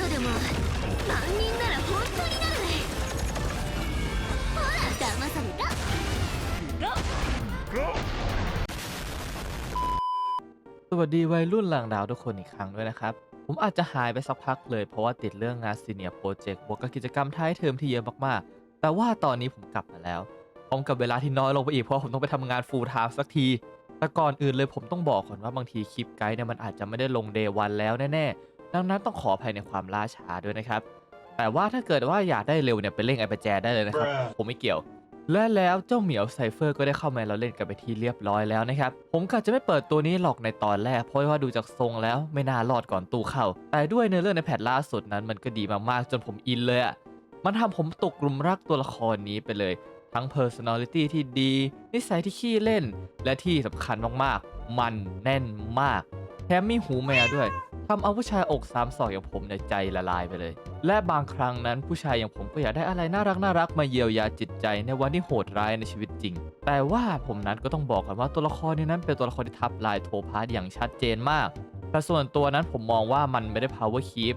嘘でも万人なら本当になるほら騙された สวัสดีวัยรุ่นหลังดาวทุกคนอีกครั้งด้วยนะครับ ผมอาจจะหายไปสักพักเลยเพราะว่าติดเรื่องงานซีเนียร์โปรเจกต์บวกกับกิจกรรมท้ายเทอมที่เยอะมากๆ แต่ว่าตอนนี้ผมกลับมาแล้วพร้อมกับเวลาที่น้อยลงไปอีกเพราะผมต้องไปทำงานฟูลไทม์สักที แต่ก่อนอื่นเลยผมต้องบอกก่อนว่าบางทีคลิปไกด์เนี่ยมันอาจจะไม่ได้ลงเดย์วันแล้วแน่ๆ ดังนั้นต้องขออภัยในความล่าช้าด้วยนะครับ แต่ว่าถ้าเกิดว่าอยากได้เร็วเนี่ยไปเล่นไอปแจได้เลยนะครับ Bruh ผมไม่เกี่ยว และแล้วเจ้าเหมียวไซเฟอร์ก็ได้เข้ามาเราเล่นกันไปที่เรียบร้อยแล้วนะครับ ผมกะจะไม่เปิดตัวนี้หรอกในตอนแรก เพราะว่าดูจากทรงแล้วไม่น่ารอดก่อนตู้เข้า แต่ด้วยเนื้อเรื่องในแพทล่าสุดนั้นมันก็ดีมากๆจนผมอินเลยอะมันทำผมตกกลุ่มรักตัวละครนี้ไปเลย ทั้ง personality ที่ดี นิสัยที่ขี้เล่น และที่สำคัญมากๆ มันแน่นมาก แถมมีหูแมวด้วย ทำเอาผู้ชายอกสามศอกอย่างผมในใจละลายไปเลย และบางครั้งนั้นผู้ชายอย่างผมก็อยากได้อะไรน่ารักน่ารักมาเยียวยาจิตใจในวันที่โหดร้ายในชีวิตจริง แต่ว่าผมนั้นก็ต้องบอกกันว่าตัวละครนี้นั้นเป็นตัวละครที่ทับลายโทพาร์อย่างชัดเจนมาก แต่ส่วนตัวนั้นผมมองว่ามันไม่ได้ power keep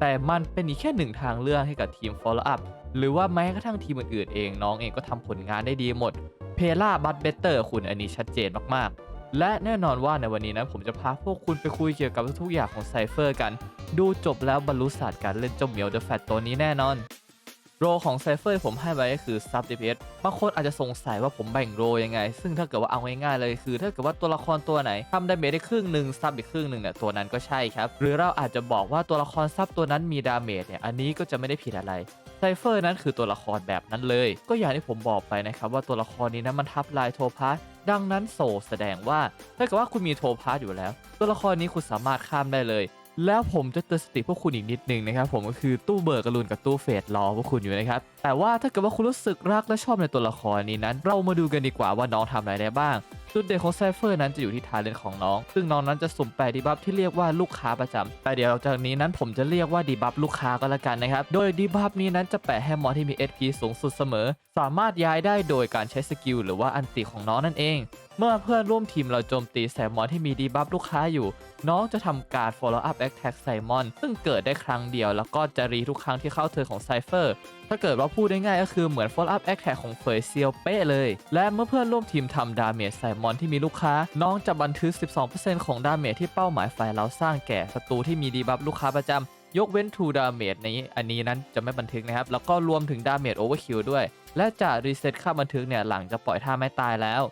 แต่มันเป็นอีกแค่หนึ่งทางเลือกให้กับทีม follow up หรือว่าแม้กระทั่งทีมอื่นๆเองน้องเองก็ทำผลงานได้ดีหมด เพล่าบัตเบเตอร์คุณอันนี้ชัดเจนมากๆ และแน่นอนว่าในวันนี้นะผมจะพาพวกคุณไปคุยเกี่ยวกับทุกๆอย่างของไซเฟอร์กัน ดูจบแล้วบรรลุศาสตร์การเล่นเจ้าเหมียวเดอะแฟตตัวนี้แน่นอน โรของไซเฟอร์ผมให้ไว้ก็คือซับ DPS บางคนอาจจะสงสัยว่าผมแบ่งโรยังไง ซึ่งถ้าเกิดว่าเอาง่ายๆเลยคือ ถ้าเกิดว่าตัวละครตัวไหนทำดาเมจได้ครึ่งหนึ่งซับอีกครึ่งหนึ่งเนี่ยตัวนั้นก็ใช่ครับ หรือเราอาจจะบอกว่าตัวละครซับตัวนั้นมีดาเมจเนี่ยอันนี้ก็จะไม่ได้ผิดอะไรไซเฟอร์นั้นคือตัวละครแบบนั้นเลย ก็อย่างที่ผมบอกไปนะครับว่าตัวละครนี้นั้นมันทับลายโทพาร์ท ดังนั้นโซแสดงว่าถ้าเกิดว่าคุณมีโทพาร์อยู่แล้ว ตัวละครนี้คุณสามารถข้ามได้เลย แล้วผมจะเตือนสติพวกคุณอีกนิดนึงนะครับผมก็คือตู้เบอร์กระลุนกับตู้เฟดรอพวกคุณอยู่นะครับแต่ว่าถ้าเกิดว่าคุณรู้สึกรักและชอบในตัวละครนี้นั้น เรามาดูกันดีกว่าว่าน้องทำอะไรได้บ้าง จุดเด่นของไซเฟอร์นั้นจะอยู่ที่ทาเลนของน้อง ซึ่งน้องนั้นจะสุ่มแปดดีบัฟที่เรียกว่าลูกค้าประจำแต่เดี๋ยวจากนี้นั้นผมจะเรียกว่าดีบัฟลูกค้าก็แล้วกันนะครับ โดยดีบัฟนี้นั้นจะแปะให้มอนที่มี SP สูงสุดเสมอ สามารถย้ายได้โดยการใช้สกิลหรือว่าอันติของน้องนั่นเอง เมื่อเพื่อนร่วมทีมเราโจมตีแสมมอนที่มีดีบัฟลูกค้าอยู่น้องจะทำการ follow up attack ไซมอนซึ่งเกิดได้ครั้งเดียว แล้วก็จะรีทุกครั้งที่เข้าเทิร์นของไซเฟอร์ถ้าเกิดว่าพูดได้ง่ายก็คือเหมือน follow up attack ของเฟยเซียวเป๊ะเลย และเมื่อเพื่อนร่วมทีมทำดาเมจใส่มอนที่มีลูกค้า น้องจะบันทึก 12%ของดาเมจที่เป้าหมายฝ่ายเราสร้างแก่ศัตรูที่มีดีบัฟลูกค้าประจำยกเว้น True Damage นี้อันนี้นั้นจะไม่บันทึกนะครับ แล้วก็รวมถึง Damage Overkill ด้วย และจะรีเซ็ตค่าบันทึกเนี่ยหลังจะปล่อยท่าไม่ตายแล้ว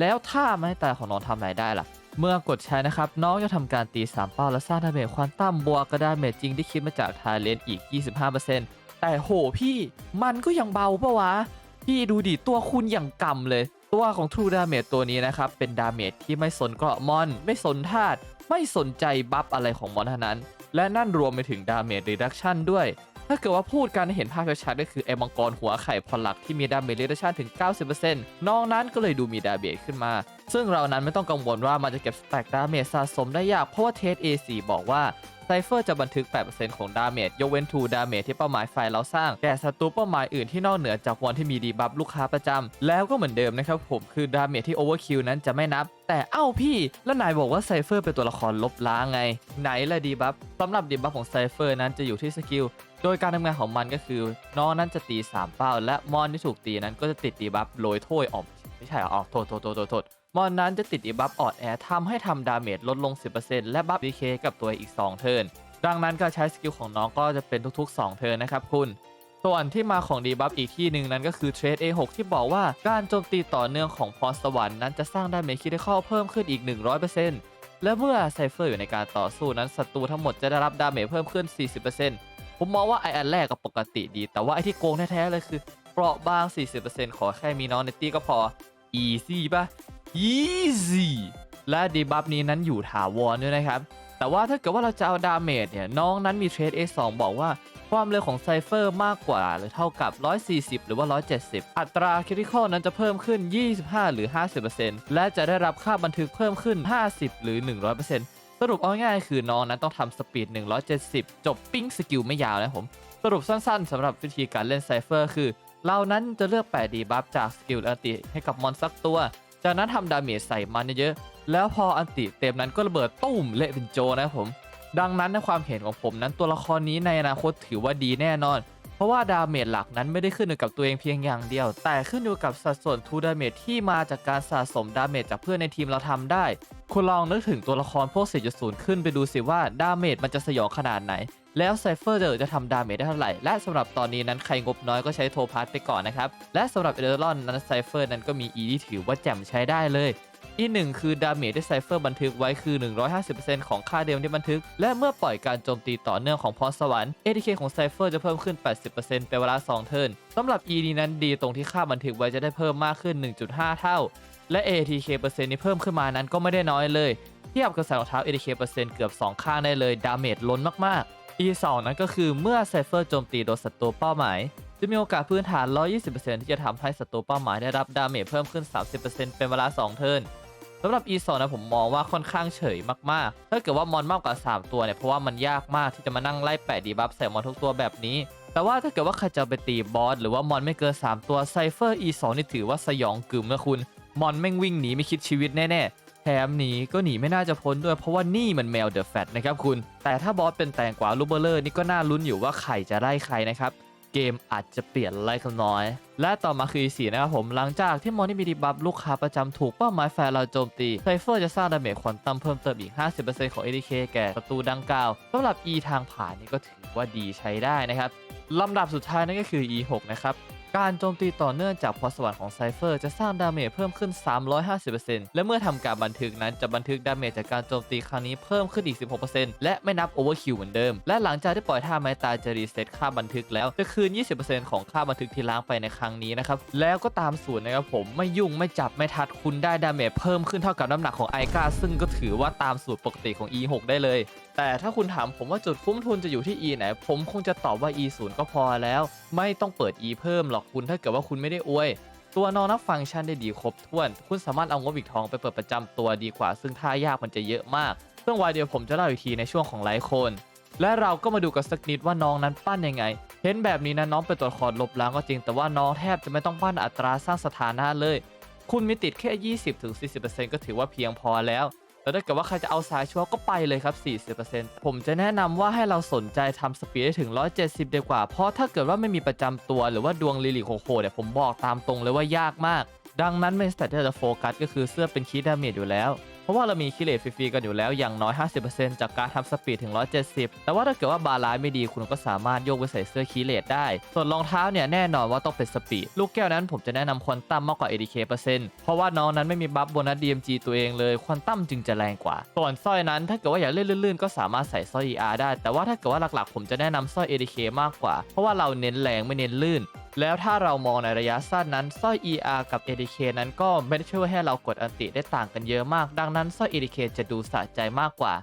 แล้วท่าไม่ตายของน้องทำอะไรได้ล่ะ เมื่อกดใช้นะครับ น้องจะทำการตี 3 เป้าและสร้างดาเมจควอนตัมบวกกับดาเมจจริงที่คิดมาจากทาเลนอีก 25%แต่โหพี่มันก็ยังเบาปะวะ พี่ดูดิตัวคุณอย่างกำเลย ตัวของ True Damage ตัวนี้นะครับ เป็นดาเมจที่ไม่สนเกราะมอน ไม่สนธาตุไม่สนใจบัฟอะไรของมอนเท่านั้น และนั่นรวมไปถึงดาเมจ Reduction ด้วย ถ้าเกิดว่าพูดกันเห็นภาพชัดๆก็คือไอ้มังกรหัวไข่พลักที่มีดาเมจ Reduction ถึง 90%น้องนั้นก็เลยดูมีดาเมจขึ้นมา ซึ่งเรานั้นไม่ต้องกังวลว่ามันจะเก็บสแต็กดาเมจสะสมได้ยากเพราะว่าเทส A4 บอกว่าไซเฟอร์จะบันทึก 8%ของดาเมจยกเว้น2ดาเมจที่เป้าหมายฝ่ายเราสร้างแก่ศัตรูเป้าหมายอื่นที่นอกเหนือจากวันที่มีดีบัฟลูกค้าประจำแล้วก็เหมือนเดิมนะครับผมคือดาเมจที่โอเวอร์คิวนั้นจะไม่นับ แต่เอ้าพี่ แล้วนายบอกว่าไซเฟอร์เป็นตัวละครลบล้างไง ไหนละดีบัฟสำหรับดีบัฟของไซเฟอร์นั้นจะอยู่ที่สกิล โดยการทำงานของมันก็คือ น้องนั้นจะตี 3 เป้า และมอนที่ถูกตีนั้นก็จะติดดีบัฟโรยโถ้ยออกไม่ใช่หรอออโทษโทษโทษโทษโทษมอนนั้นจะติดดีบัฟออดแอร์ทำให้ทำดาเมจลดลง 10%และบัฟดีเคกับตัวอีก 2 เทิร์นดังนั้นการใช้สกิลของน้องก็จะเป็นทุกๆ 2 เทิร์นนะครับคุณส่วนที่มาของดีบัฟอีกที่หนึ่งนั้นก็คือเทรด A6 ที่บอกว่าการโจมตีต่อเนื่องของพรสวรรค์นั้นจะสร้างดาเมจคิดเข้าเพิ่มขึ้นอีก 100%และเมื่อไซเฟอร์อยู่ในการต่อสู้นั้นศัตรูทั้งหมดจะได้รับดาเมจเพิ่มขึ้น 40% ผมมองว่าไออันแรกก็ปกติดี แต่ว่าไอที่โกงแท้ๆเลยคือเปราะบาง 40%ขอแค่มีน้องในตี้ก็พอ easy ป่ะ easy และดีบัฟนี้นั้นอยู่ถาวรด้วยนะครับ แต่ว่าถ้าเกิดว่าเราจะเอาดาเมจเนี่ย น้องนั้นมีเทรด A2 บอกว่าความเร็วของไซเฟอร์มากกว่าหรือเท่ากับ 140 หรือว่า 170 อัตราคริคอลนั้นจะเพิ่มขึ้น 25 หรือ 50%และจะได้รับค่าบันทึกเพิ่มขึ้น 50 หรือ 100% รุปเอาง่ายๆคือน้องนั้นต้องทำสปีด 170 จบปิ้งสกิลไม่ยาวนะผม สรุปสั้นๆสำหรับวิธีการเล่นไซเฟอร์คือ เรานั้นจะเลือกแปะดีบัฟจากสกิลอันติให้กับมอนสักตัว จากนั้นทำดาเมจใส่มันเยอะๆแล้วพออันติเต็มนั้นก็ระเบิดตุ้มเละเป็นโจนะครับผม ดังนั้นในความเห็นของผมนั้นตัวละครนี้ในอนาคตถือว่าดีแน่นอน เพราะว่าดาเมจหลักนั้นไม่ได้ขึ้นอยู่กับตัวเองเพียงอย่างเดียว แต่ขึ้นอยู่กับสัดส่วนทูดาเมจที่มาจากการสะสมดาเมจจากเพื่อนในทีมเราทำได้ คุณลองนึกถึงตัวละครพวก4.0 ขึ้นไปดูสิว่าดาเมจมันจะสยองขนาดไหน แล้วไซเฟอร์จะจะทำดาเมจได้เท่าไหร่ และสำหรับตอนนี้นั้นใครงบน้อยก็ใช้โทพาร์ตไปก่อนนะครับ และสำหรับเอเดอรอนนั้นไซเฟอร์นั้นก็มี E ที่ถือว่าแจ่มใช้ได้เลย อีกหนึ่งคือดาเมจที่ไซเฟอร์บันทึกไว้คือ 150%ของค่าเดิมที่บันทึก และเมื่อปล่อยการโจมตีต่อเนื่องของพรสวรรค์ ATK ของไซเฟอร์จะเพิ่มขึ้น 80%เป็นเวลา 2 เทิร์นสำหรับ E นี้นั้นดีตรงที่ค่าบันทึกไว้จะได้เพิ่มมากขึ้น 1.5 เท่า และ ATK เปอร์เซ็นต์ที่เพิ่มขึ้นมานั้นก็ไม่ได้น้อยเลย เทียบกับใส่รองเท้า ATK เปอร์เซ็นต์เกือบ 2 ข้างได้เลย ดาเมจล้นมากๆ E 2 นั้นก็คือเมื่อไซเฟอร์โจมตีโดนศัตรูเป้าหมายจะมีโอกาสพื้นฐาน 120%ที่จะทำให้ศัตรูเป้าหมายได้รับดาเมจเพิ่มขึ้น 30%เป็นเวลา 2 เทิร์น สำหรับ E2 นะผมมองว่าค่อนข้างเฉยมากๆ ถ้าเกิดว่ามอนมากกว่า 3 ตัวเนี่ยเพราะว่ามันยากมากที่จะมานั่งไล่แปะดีบัฟใส่มอนทุกตัวแบบนี้ แต่ว่าถ้าเกิดว่าใครจะไปตีบอสหรือว่ามอนไม่เกิน 3 ตัวไซเฟอร์ E2 นี่ถือว่าสยองกึ่มนะคุณ มอนแม่งวิ่งหนีไม่คิดชีวิตแน่ๆ แถมหนีก็หนีไม่น่าจะพ้นด้วยเพราะว่านี่มันแมวเดอะแฟตนะครับคุณ แต่ถ้าบอสเป็นแตงกวาลูเบอร์เลอร์นี่ก็น่าลุ้นอยู่ว่าใครจะไล่ใครนะครับ เกมอาจจะเปลี่ยนไล่คำน้อย และต่อมาคือ E4 นะครับผม หลังจากที่มอนี่มีดีบัฟลูกค้าประจำถูกเป้าหมายแฟร์เราโจมตีไซเฟอร์จะสร้างดาเมจควอนตัมเพิ่มเติมอีก 50%ของ ADK แก่ศัตรูดังกล่าวสำหรับ E ทางผ่านนี่ก็ถือว่าดีใช้ได้นะครับลำดับสุดท้ายนั่นก็คือ E6 นะครับ การโจมตีต่อเนื่องจากพรสวรรค์ของไซเฟอร์จะสร้างดาเมจเพิ่มขึ้น 350%และเมื่อทำการบันทึกนั้นจะบันทึกดาเมจจากการโจมตีครั้งนี้เพิ่มขึ้นอีก 16%และไม่นับโอเวอร์คิวเหมือนเดิม และหลังจากที่ปล่อยท่าไม้ตายจะรีเซ็ตค่าบันทึกแล้วจะคืน 20%ของค่าบันทึกที่ล้างไปในครั้งนี้นะครับแล้วก็ตามสูตรนะครับผมไม่ยุ่งไม่จับไม่ทัดคุณได้ดาเมจเพิ่มขึ้นเท่ากับน้ำหนักของไอกาซึ่งก็ถือว่าตามสูตรปกติของ E6 ได้เลยแต่ถ้าคุณถามผมว่าจุดคุ้มทุนจะอยู่ที่ E ไหน ผมคงจะตอบว่า E 0ก็พอแล้ว ไม่ต้องเปิด E เพิ่มหรอกคุณถ้าเกิดว่าคุณไม่ได้อวย ตัวน้องนับฟังก์ชันได้ดีครบถ้วน คุณสามารถเอางบอีกทองไปเปิดประจำตัวดีกว่า ซึ่งท่ายากมันจะเยอะมากเรื่องวายเดียวผมจะเล่าอีกทีในช่วงของไลฟ์โคนและเราก็มาดูกันสักนิดว่าน้องนั้นปั้นยังไง เห็นแบบนี้นะน้องเป็นตัวละครลบล้างก็จริง แต่ว่าน้องแทบจะไม่ต้องปั้นอัตราสร้างสถานะเลย คุณมีติดแค่ 20-40%ก็ถือว่าเพียงพอแล้ว แล้วถ้าเกิดว่าใครจะเอาสายชัวร์ก็ไปเลยครับ 40%ผมจะแนะนำว่าให้เราสนใจทำสปีดให้ถึง 170 ดีกว่า เพราะถ้าเกิดว่าไม่มีประจำตัวหรือว่าดวงลิลิโคโคเนี่ยผมบอกตามตรงเลยว่ายากมาก ดังนั้นเมนสเตตที่เราจะโฟกัสก็คือเสื้อเป็นคีดาเมจอยู่แล้ว เพราะว่าเรามีคิเลตฟรีๆกันอยู่แล้วอย่างน้อย 50%จากการทำสปีดถึง 170 แต่ว่าถ้าเกิดว่าบาลานซ์ไม่ดีคุณก็สามารถโยกไปใส่เสื้อคิเลตได้ ส่วนรองเท้าเนี่ยแน่นอนว่าต้องเป็นสปีด ลูกแก้วนั้นผมจะแนะนำควอนตัมมากกว่า ADK เปอร์เซ็นต์เพราะว่าน้องนั้นไม่มีบัฟโบนัส DMG ตัวเองเลยควอนตัมจึงจะแรงกว่า ส่วนสร้อยนั้นถ้าเกิดว่าอยากเล่นลื่นๆ ก็สามารถใส่สร้อย ER ได้ แต่ว่าถ้าเกิดว่าหลักๆ ผมจะแนะนำสร้อย ADK มากกว่า เพราะว่าเราเน้นแรงไม่เน้นลื่น แล้วถ้าเรามองในระยะสั้นนั้นสร้อย ER กับ ADK นั้นก็ไม่ได้ช่วยให้เรากดอันติได้ต่างกันเยอะมาก ดังนั้นสร้อย ADK จะดูสะใจมากกว่า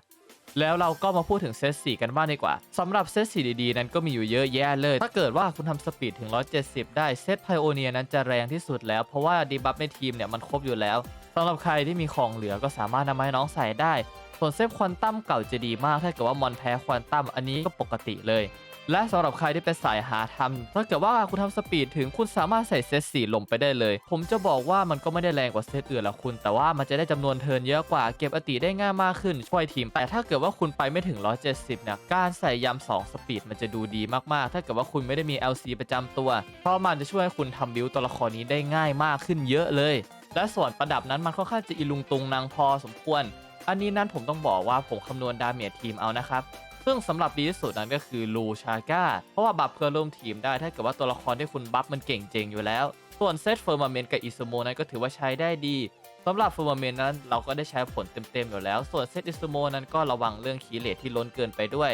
แล้วเราก็มาพูดถึงเซต4กันบ้างดีกว่าสำหรับเซต4ดีๆ นั้นก็มีอยู่เยอะแยะเลย ถ้าเกิดว่าคุณทำสปีดถึง 170 ได้เซตไพโอเนียนั้นจะแรงที่สุดแล้ว เพราะว่าดีบัฟในทีมเนี่ยมันครบอยู่แล้วสำหรับใครที่มีของเหลือก็สามารถนำมาให้น้องใส่ได้ส่วนเซตควอนตัมเก่าจะดีมากถ้าเกิดว่ามอนแพ้ควอนตัมอันนี้ก็ปกติเลย และสำหรับใครที่เป็นสายหาทำถ้าเกิดว่าคุณทำสปีดถึงคุณสามารถใส่เซต4ลงไปได้เลย ผมจะบอกว่ามันก็ไม่ได้แรงกว่าเซตอื่นละคุณ แต่ว่ามันจะได้จำนวนเทิร์นเยอะกว่าเก็บอติได้ง่ายมากขึ้นช่วยทีม แต่ถ้าเกิดว่าคุณไปไม่ถึง 170เนี่ยการใส่ยำ2สปีดมันจะดูดีมากๆ ถ้าเกิดว่าคุณไม่ได้มี LC ประจำตัว เพราะมันจะช่วยให้คุณทำบิวตัวละครนี้ได้ง่ายมากขึ้นเยอะเลย และส่วนประดับนั้นมันค่อนข้างจะอีลุงตุงนางพอสมควร อันนี้นั้นผมต้องบอกว่าผมคำนวณดาเมจทีมเอานะครับ ซึ่งสำหรับดีที่สุดนั้นก็คือลูชาก้า เพราะว่าบัฟเพื่อนร่วมทีมได้ถ้าเกิดว่าตัวละครที่คุณบัฟมันเก่งเจงอยู่แล้ว ส่วนเซตเฟอร์มาเมนกับอิซูโมนั้นก็ถือว่าใช้ได้ดีสำหรับเฟอร์มาเมนนั้นเราก็ได้ใช้ผลเต็มๆอยู่แล้ว ส่วนเซตอิซูโมนั้นก็ระวังเรื่องคีเลทที่ล้นเกินไปด้วย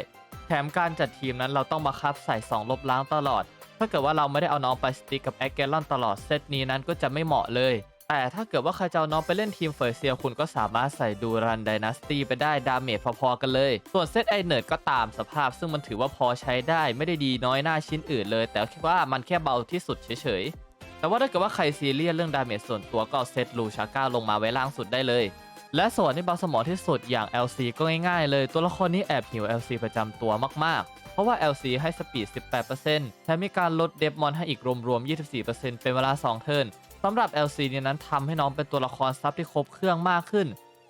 แถมการจัดทีมนั้นเราต้องมาคับใส่ 2 ลบล้างตลอด ถ้าเกิดว่าเราไม่ได้เอาน้องไปสติกกับแอคเกลลอนตลอดเซตนี้นั้นก็จะไม่เหมาะเลย แต่ถ้าเกิดว่าใครจะเอาน้องไปเล่นทีมเฟอร์เซียคุณก็สามารถใส่ดูรันไดนาสตี้ไปได้ดาเมจพอๆกันเลย ส่วนเซตไอเนิร์ดก็ตามสภาพซึ่งมันถือว่าพอใช้ได้ไม่ได้ดีน้อยหน้าชิ้นอื่นเลย แต่คิดว่ามันแค่เบาที่สุดเฉยๆ แต่ว่าถ้าเกิดว่าใครซีเรียสเรื่องดาเมจส่วนตัวก็เอาเซตลูชาก้าลงมาไว้ล่างสุดได้เลย และส่วนที่เบาสมองที่สุดอย่าง LC ก็ง่ายๆ เลย ตัวละครนี้แอบหิว LC ประจำตัวมากๆ เพราะว่า LC ให้สปีด 18%แถมมีการลดเดฟมอนให้อีกรวมๆ 24%เป็นเวลา 2 เทิร์น สำหรับ LC เนี่ยนั้นทำให้น้องเป็นตัวละครซับที่ครบเครื่องมากขึ้น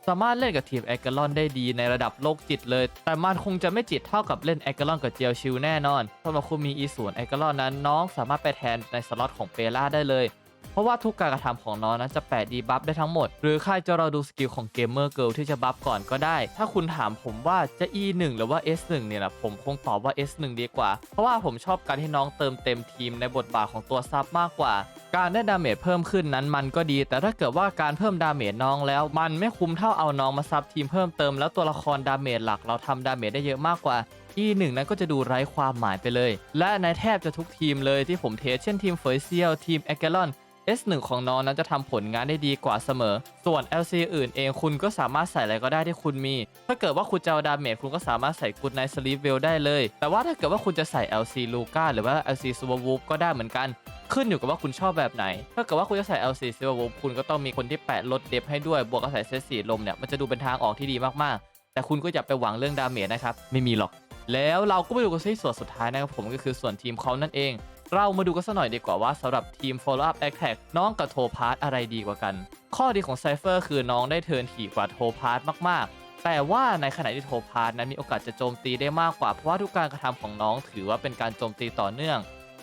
สามารถเล่นกับทีมแอคเกลอนได้ดีในระดับโลกจิตเลย แต่มันคงจะไม่จิตเท่ากับเล่นแอคเกลอนกับเจียวชิวแน่นอนสำหรับคุณมีอีส่วนแอคเกลอนนั้นน้องสามารถไปแทนในสล็อตของเปล่าได้เลย เพราะว่าทุกการกระทำของน้องนั้นจะแปะดีบัฟได้ทั้งหมด หรือใครจะรอดูสกิลของเกมเมอร์เกิลที่จะบัฟก่อนก็ได้ ถ้าคุณถามผมว่าจะ E1 หรือว่า S1 เนี่ยนะผมคงตอบว่า S1 ดีกว่า เพราะว่าผมชอบการที่น้องเติมเต็มทีมในบทบาทของตัวซับมากกว่า การได้ดาเมจเพิ่มขึ้นนั้นมันก็ดี แต่ถ้าเกิดว่าการเพิ่มดาเมจน้องแล้ว มันไม่คุ้มเท่าเอาน้องมาซับทีมเพิ่มเติมแล้วตัวละครดาเมจหลักเราทำดาเมจได้เยอะมากกว่า E1 นั้นก็จะดูไร้ความหมายไปเลย และในแทบจะทุกทีมเลยที่ผมเทสเช่นทีมเฟยเซียลทีมแอคเกลอน S1 ของน้องนั้นจะทำผลงานได้ดีกว่าเสมอ ส่วน LC อื่นเองคุณก็สามารถใส่อะไรก็ได้ที่คุณมี ถ้าเกิดว่าคุณจะเอาดาเมจคุณก็สามารถใส่กุดไนสลีฟเวลได้เลย แต่ว่าถ้าเกิดว่าคุณจะใส่ LC ลูก้าหรือว่า LC ซูเปอร์วูฟก็ได้เหมือนกันขึ้นอยู่กับว่าคุณชอบแบบไหน ถ้าเกิดว่าคุณจะใส่ LC ซูเปอร์วูฟคุณก็ต้องมีคนที่แปะลดเดฟให้ด้วย บวกกับใส่เซตสีลมเนี่ย มันจะดูเป็นทางออกที่ดีมาก ๆ แต่คุณก็อย่าไปหวังเรื่องดาเมจนะครับ ไม่มีหรอก แล้วเราก็ไปดูกันที่ส่วนสุดท้ายนะครับผมก็คือส่วนทีมเขานั่นเอง เรามาดูกันสักหน่อยดีกว่าว่าสำหรับทีม Follow Up Attack น้องกับโทพาร์ตอะไรดีกว่ากัน ข้อดีของไซเฟอร์คือน้องได้เทิร์นถี่กว่าโทพาร์ตมากๆ แต่ว่าในขณะที่โทพาร์ตนั้นมีโอกาสจะโจมตีได้มากกว่า เพราะว่าทุกการกระทำของน้องถือว่าเป็นการโจมตีต่อเนื่อง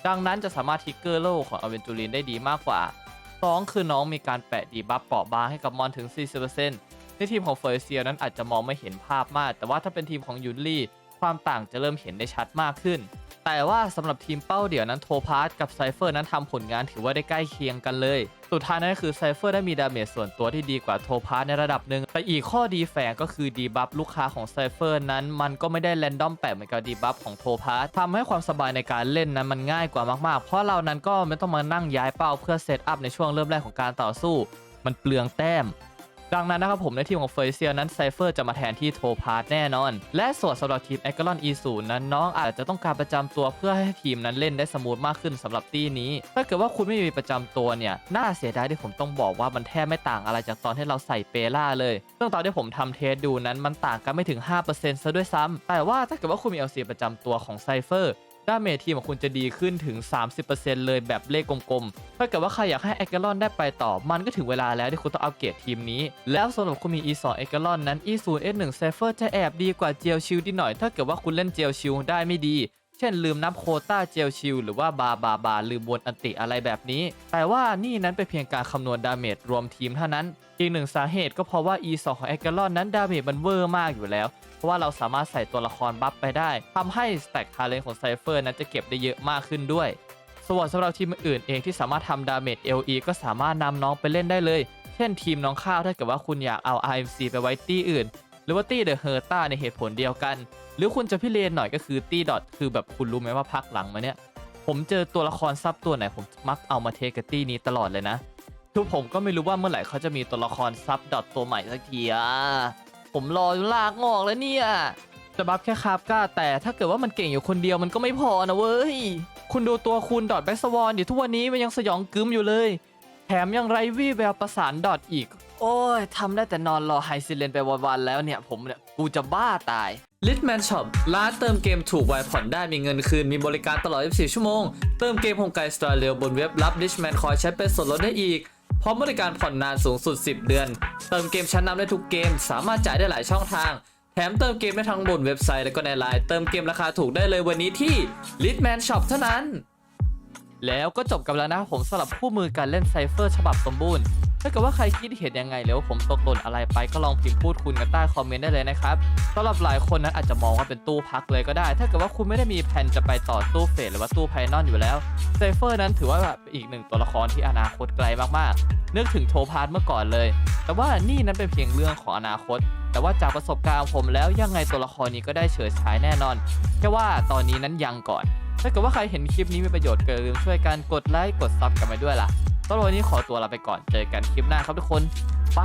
ดังนั้นจะสามารถทิกเกอร์โลของอเวนจูรินได้ดีมากกว่า 2 คือน้องมีการแปะดีบัฟเปราะบางให้กับมอนถึง 40%ในทีมของเฟอร์เซียนั้นอาจจะมองไม่เห็นภาพมาก แต่ว่าถ้าเป็นทีมของยุนลี่ความต่างจะเริ่มเห็นได้ชัดมากขึ้น แต่ว่าสำหรับทีมเป้าเดี่ยวนั้นโทพาร์ตกับไซเฟอร์นั้นทำผลงานถือว่าได้ใกล้เคียงกันเลย สุดท้ายนั่นคือไซเฟอร์ได้มีดาเมจส่วนตัวที่ดีกว่าโทพาร์ตในระดับหนึ่งแต่อีกข้อดีแฝงก็คือดีบัฟลูกค้าของไซเฟอร์นั้นมันก็ไม่ได้แรนดอมแปะเหมือนกับดีบัฟของโทพาร์ตทำให้ความสบายในการเล่นนั้นมันง่ายกว่ามากๆ เพราะเรานั้นก็ไม่ต้องมานั่งย้ายเป้าเพื่อเซตอัพในช่วงเริ่มแรกของการต่อสู้ มันเปลืองแต้ม ดังนั้นนะครับผมในทีมของเฟยเซียนั้นไซเฟอร์จะมาแทนที่โทพาร์ตแน่นอน และส่วนสำหรับทีมแอคเกลอน E0 นั้นน้องอาจจะต้องการประจำตัวเพื่อให้ทีมนั้นเล่นได้สมูทมากขึ้นสำหรับตีนี้ ถ้าเกิดว่าคุณไม่มีประจำตัวเนี่ยน่าเสียดายที่ผมต้องบอกว่ามันแทบไม่ต่างอะไรจากตอนที่เราใส่เปล่าเลยซึ่งตอนที่ผมทำเทสดูนั้นมันต่างกันไม่ถึง 5%ซะด้วยซ้ำแต่ว่าถ้าเกิดว่าคุณมี LC ประจำตัวของไซเฟอร์ ดาเมจทีมของคุณจะดีขึ้นถึง 30%เลยแบบเลขกลมๆ ถ้าเกิดว่าใครอยากให้เอกลอนได้ไปต่อ มันก็ถึงเวลาแล้วที่คุณต้องอัปเกรดทีมนี้ แล้วสำหรับคุณมี E2 เอกลอนนั้น E0 S1 c y p h e r จะแอบดีกว่าเจลชิลดีหน่อย ถ้าเกิดว่าคุณเล่นเจลชิลได้ไม่ดี เช่นลืมนับโคต้าเจลชิลหรือว่าบาบาบาลืมบนอันติอะไรแบบนี้ แต่ว่านี่นั้นเป็นเพียงการคำนวณดาเมจรวมทีมเท่านั้น อีกหนึ่งสาเหตุก็เพราะว่า E2 ของ e อ g ลอนนั้นดาเมจมันเวอร์มากอยู่แล้ว เพราะว่าเราสามารถใส่ตัวละครบัฟไปได้ทำให้สแต็กคาเลนของไซเฟอร์นั้นจะเก็บได้เยอะมากขึ้นด้วย ส่วนสำหรับทีมอื่นเองที่สามารถทำดาเมจ LE ก็สามารถนำน้องไปเล่นได้เลย เช่นทีมน้องข้าวถ้าเกิดว่าคุณอยากเอา RMC ไปไว้ตี้อื่น หรือว่าตี้เดอะเฮอร์ต้าในเหตุผลเดียวกัน หรือคุณจะพิเรนหน่อยก็คือตี้ดอทคือแบบคุณรู้ไหมว่าพักหลังมาเนี่ยผมเจอตัวละครซับตัวไหนผมมักเอามาเทกับตี้นี้ตลอดเลยนะคือผมก็ไม่รู้ว่าเมื่อไหร่เขาจะมีตัวละครซับดอทตัวใหม่สักทีอะผมรอลากงอกแล้วเนี่ยจะบัฟแค่คาบก้า แต่ถ้าเกิดว่ามันเก่งอยู่คนเดียวมันก็ไม่พอนะเว้ย คุณดูตัวคุณดอทแบ็กสวอนเดี๋ยวทุกวันนี้มันยังสยองกึมอยู่เลย แถมยังไรวี่แววประสานดอทอีก อ้ยทำได้แต่นอนรอไฮซิเลนไปวันๆแล้วเนี่ย ผมเนี่ย กูจะบ้าตาย Litman Shop ร้านเติมเกมถูกไวผ่อนได้มีเงินคืน มีบริการตลอด 24 ชั่วโมง เติมเกมโฮมไกลสตาร์เร็วบนเว็บรับ Richman คอยใช้เป็นส่วนลดได้อีก พร้อมบริการผ่อนนานสูงสุด 10 เดือน เติมเกมชั้นนำได้ทุกเกม สามารถจ่ายได้หลายช่องทาง แถมเติมเกมได้ทั้งบนเว็บไซต์และก็ในไลน์เติมเกมราคาถูกได้เลยวันนี้ที่ Litman Shop เท่านั้นแล้วก็จบกันแล้วนะครับผมสำหรับคู่มือการเล่นไซเฟอร์ฉบับสมบูรณ์ ถ้าเกิดว่าใครคิดเห็นยังไงหรือว่าผมตกหล่นอะไรไปก็ลองพิมพ์พูดคุยกันใต้คอมเมนต์ได้เลยนะครับสำหรับหลายคนนั้นอาจจะมองว่าเป็นตู้พักเลยก็ได้ ถ้าเกิดว่าคุณไม่ได้มีแผนจะไปต่อตู้เฟสหรือว่าตู้ไพนอนอยู่แล้วไซเฟอร์นั้นถือว่าแบบอีกหนึ่งตัวละครที่อนาคตไกลมากๆนึกถึงโทพาร์ทเมื่อก่อนเลย แต่ว่านี่นั้นเป็นเพียงเรื่องของอนาคต แต่ว่าจากประสบการณ์ผมแล้วยังไงตัวละครนี้ก็ได้เฉิดฉายแน่นอนแค่ว่าตอนนี้นั้นยังก่อน ถ้าเกิดว่าใครเห็นคลิปนี้มีประโยชน์ก็อย่าลืมช่วยกันกดไลค์กดซับกันไปด้วยล่ะ ตอนวันนี้ขอตัวลาไปก่อนเจอกันคลิปหน้าครับทุกคน ไป